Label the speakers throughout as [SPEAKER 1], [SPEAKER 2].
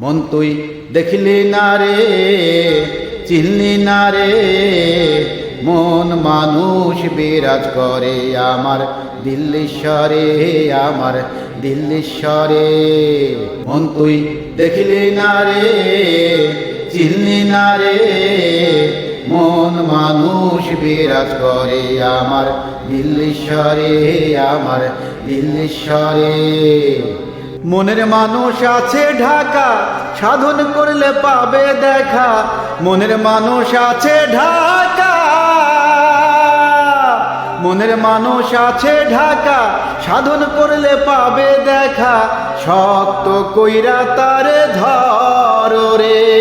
[SPEAKER 1] মন তুই দেখলি না রে, চিনলি না রে। মন মানুষ বিরাজ করে আমার দিল্লীশ্বরে আমার দিল্লীশ্বরে। মন তুই দেখলি না রে, চিনলি না রে। মন মানুষ বিরাজ করে আমার দিল্লীশ্বরে আমার দিল্লীশ্বরে। মনের মানুষ আছে ঢাকা, সাধন করলে পাবে দেখা। মনের মানুষ আছে ঢাকা। মনের মানুষ আছে ঢাকা, সাধন করলে পাবে দেখা। শক্ত কইরা তারে ধর রে।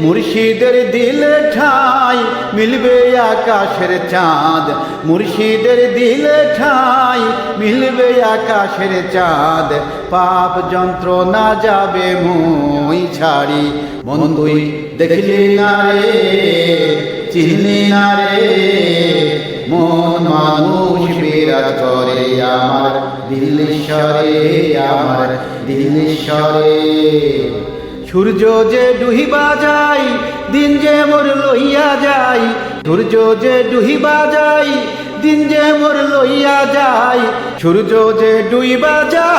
[SPEAKER 1] মুর্শিদের দিল ঠাই, মিলবে আকাশের চাঁদ। মুর্শিদের দিল ঠাই, মিলবে আকাশের চাঁদ, পাপ যন্ত্র না যাবে মই ছাড়ি। মন তুই দেখলি না রে, চিনলি না রে। মন মানুষ বিরাজ করে আমার দিল্লীশ্বরে আমার দিল্লীশ্বরে সূর্য যে ডুহিবা যাই দিন যে মোর লইয়া যাই সূর্য যে ডুহিবা যাই দিন যে মোর লইয়া যাই সূর্য যে ডুইবা যাই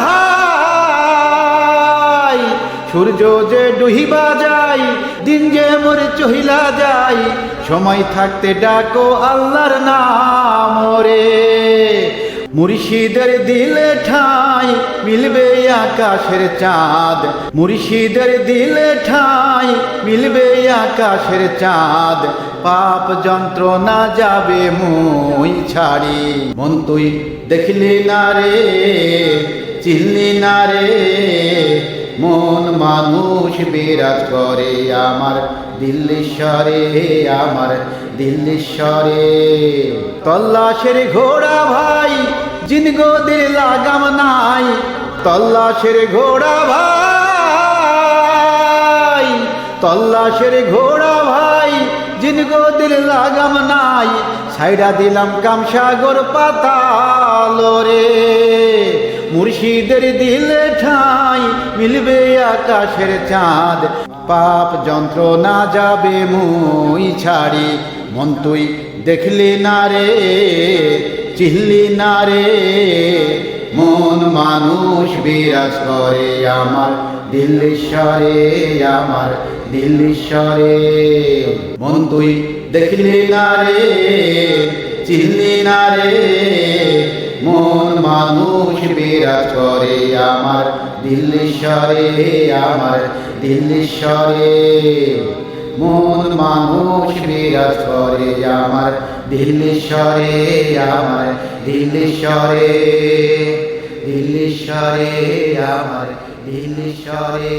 [SPEAKER 1] সূর্য যে ডুহিবা যাই দিন যে মোর চহিলা যাই সময় থাকতে ডাকো আল্লাহর নাম রে মুর্শিদের দিলে ঠাই মিলবে আকাশের চাঁদ। মুর্শিদের দিলে ঠাই মিলবে আকাশের চাঁদ। পাপ যন্ত্রণা যাবে মুই ছাড়ি। মন তুই দেখলি না রে, চিনলি না রে। মন মানুষ বিরাজ করে আমার দিল্লীশ্বরে আমার দিল্লীশ্বরে। তল্লাশের ঘোড়া ভাই জিনগোদের লাগাম নাই। তল্লাশের ঘোড়া ভাই, তল্লাশের ঘোড়া ভাই জিনগোদের লাগাম নাই। সাইডা দিলাম কামসাগর পাতাল রে। মুর্শিদের দিলে ঠাই, মিলবে আকাশের চাঁদ। পাপ যন্ত্রণা যাবে মুই ছাড়ি, মন তুই দেখলি না রে। চিহলি না রে। মন মানুষ বিরাজ করে আমার দিল্লীশ্বরে আমার দিল্লীশ্বরে। মন তুই দেখলি না রে চিহলি না রে। মন মানুষ বিরাজ করে আমার দিল্লীশ্বরে আমার দিল্লীশ্বরে। মন মানুষ বিরাজ করে আমার দিল্লীশ্বরে আমার দিল্লীশ্বরে দিল্লীশ্বরে আমার দিল্লীশ্বরে